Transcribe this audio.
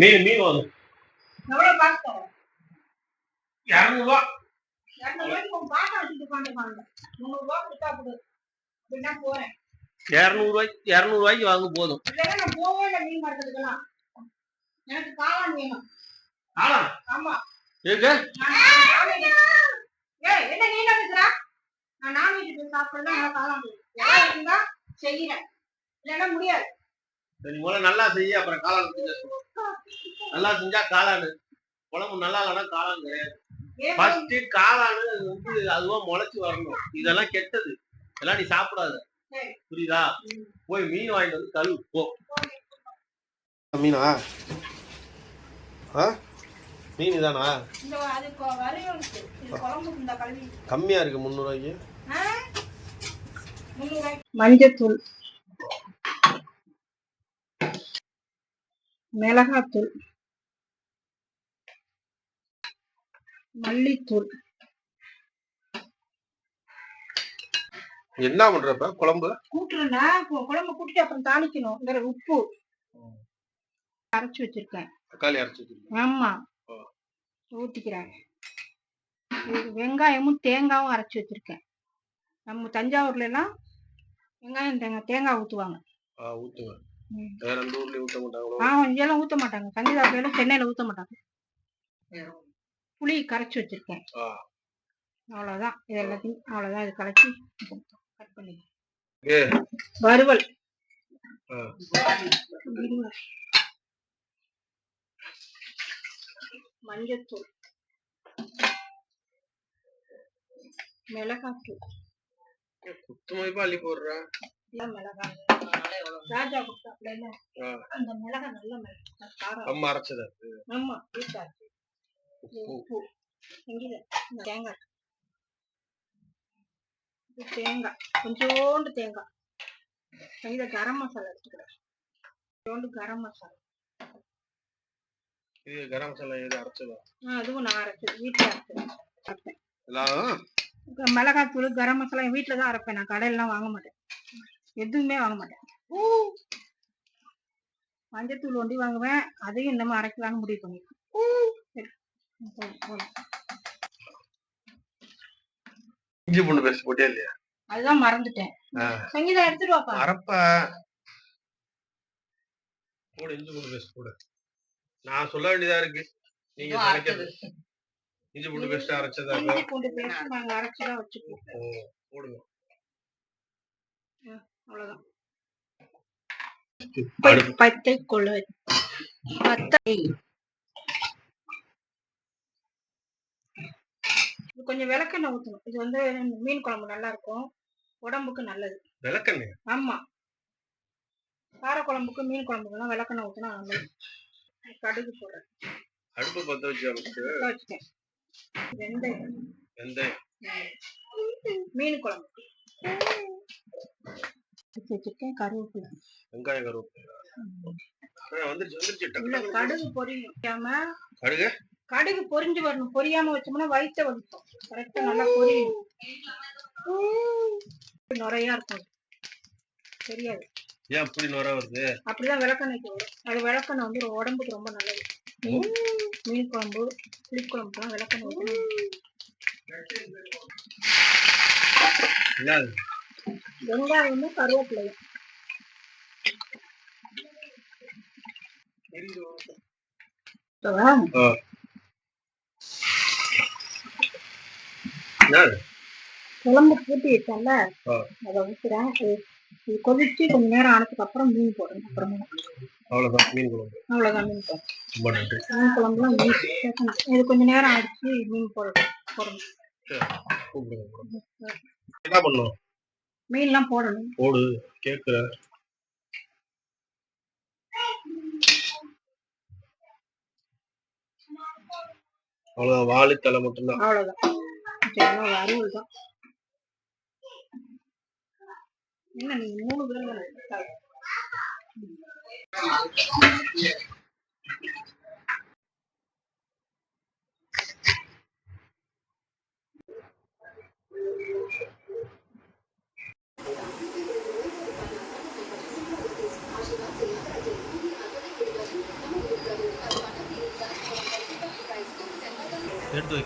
மீன் மீன் தரேன்? இரநூறுவா. இரநூறு ரூபாய்க்கு உன் பாட்டை வச்சுட்டு உட்காந்துருக்காங்க. முந்நூறு ரூபா கொடுத்தா கொடு. அப்படின்னா போறேன். இரநூறுவாய்க்கு வாங்க போதும். இருக்கு நான் நான் இருந்தா செய்யறேன் இல்லைன்னா முடியாது. சரி முதல்ல நல்லா செய்ய அப்புறம் காளான். நல்லா செஞ்சா காளான். குழம்பு நல்லா இல்லைன்னா காளான் கிடையாது. ஃபர்ஸ்ட் காளான் வந்து அதுவா முளைச்சு வரணும். இதெல்லாம் கெட்டது. இதெல்லாம் நீ சாப்பிடாத. சரி. புரியுதா. போய் மீன் வாங்கிட்டு வந்து கழுவு. போ. மீனா? ஆ? மீன் இதானா? இந்த அது கொ- வறுவல் இருக்கு. இது குழம்புக்கு இந்த கல்வி கம்மியா இருக்கு முந்நூறுவாய்க்கு. மஞ்சத்தூள். மிளகாத்தூள் மல்லித்தூள். என்ன பண்றப்ப? குழம்பு? கூட்டுறேன்னா குழம்பு கூட்டிட்டு அப்புறம் தாளிக்கணும். வேற உப்பு. அரைச்சு வச்சிருக்கேன். தக்காளி அரைச்சு வச்சிருக்கேன் ஆமா. ஊத்திக்கிறேன். வெங்காயமும் தேங்காயும் அரைச்சு வச்சிருக்கேன். நம்ம தஞ்சாவூர்ல எல்லாம் வெங்காயம் தேங்காய் தேங்காய் ஊத்துவாங்க. ம். வேற எந்த ஊர்லயும் ஊத்த மாட்டாங்களோ? ஆ இங்கெல்லாம் ஊத்த மாட்டாங்க. தஞ்சாவூர்ல சென்னையில ஊத்த மாட்டாங்க. புளி கரைச்சு வச்சிருக்கேன். அவ்வளவுதான். இது எல்லாத்தையும் அவ்வளவுதான். இது கரைச்சி கட் பண்ணி ஏ. வறுவல். ஆ. வறுவல். மஞ்சத்தூள். மிளகாத்தூள். குத்து மதிப்பா அள்ளி போடுறேன் ராஜா ஆ. அந்த மிளகாய் நல்ல மிளகாய். காரம். அம்மா அரைச்சது ஆமா வீட்டா உப்பு உப்பு. எங்கில இந்த தேங்காய். தேங்காய். கொஞ்சோண்டு தேங்காய். இத கரம் மசாலா எடுத்துக்கிறேன். கொஞ்சோண்டு கரம் மசாலா. இது கரம் மசாலா எது அரைச்சதா? அதுவும் நான் அரைச்சது. வீட்டுல அரைச்சது. எல்லாம் மிளகாய் தூள் கரம் மசாலா என் வீட்டுல தான் அரைப்பேன். நான் கடையிலாம் வாங்க மாட்டேன். எதுவுமே வாங்க மாட்டேன். மஞ்சத்தூள் ஒண்டி வாங்குவேன். அதையும் இன்னமும் அரைக்கலாம்னு முடிவு பண்ணிருக்கேன். இஞ்சி பூண்டு பேஸ்ட் போட்டியா இல்லையா? அதுதான் மறந்துட்டேன். சங்கீதா எடுத்துட்டு வாப்பா. அரைப்ப போடு இஞ்சி பூண்டு பேஸ்ட் போடு. நான் சொல்ல வேண்டியதா இருக்கு. நீங்க சமைக்கிறது இஞ்சி பூண்டு பேஸ்ட் அரைச்சதா இஞ்சி பூண்டு பேஸ்ட் நாங்க அரைச்சுதான் வச்சுக்குவோம் ஓ, போடுங்க. அவ்வளவுதான். பச்சை கொள்ளு பத்தை இது கொஞ்சம் விளக்கெண்ணெய் ஊத்தணும். இது வந்து மீன் குழம்பு நல்லா இருக்கும். உடம்புக்கு நல்லது. விளக்கண்ணே ஆமா. கார குழம்புக்கு மீன் குழம்புக்கெல்லாம் விளக்கெண்ணெய் ஊத்தினா நல்லது. கடுகு போடுறேன். அடுப்பு பத்த வச்சு வெந்தயம். வெந்தயம். மீன் குழம்பு. எடுத்து வச்சிருக்கேன். கருவேப்பிலை. வந்துருச்சு. கடுகு பொரியாம கடுகு? கடுகு பொரிஞ்சு வரணும். பொரியாம வச்சோம்னா வயிற்ற வலிக்கும். கரெக்டா நல்லா பொரியணும் நுறையா இருக்கும். தெரியாது. ஏன் அப்படி நுர வருது? அப்படிதான் விளக்கெண்ணெய்க்கு வரும். அது விளக்கெண்ணெய் வந்து உடம்புக்கு ரொம்ப நல்லது. மீன் மீன் குழம்பு புளிக்குழம்புலாம் விளக்கெண்ணெய் ஊத்தணும். வெங்காயமும் கருவேப்பிலையும்? குழம்பு கூட்டி ஆ. அதை ஊத்துறேன். இது- கொதிச்சு கொஞ்ச நேரம் ஆனதுக்கு அப்புறம் மீன் போடணும். அப்புறமா. அவ்வளவுதான். மீன் குழம்பு. அவ்வளவுதான் மீன் போடணும் ரொம்ப நன்றி. மீன் குழம்புலாம் மீன். இது கொஞ்ச நேரம் ஆயிடுச்சு. மீன் போடணும். போடணும். என்ன பண்ணும்? மீன்லாம் போடணும். போடு கேக்குற. அவ்வளவுதான் வாழை தலை மட்டும்தான். அவ்வளவுதான். சரி அறுவல் தான் என்ன நீங்க மூணு பேர் தானே? எடுத்து வை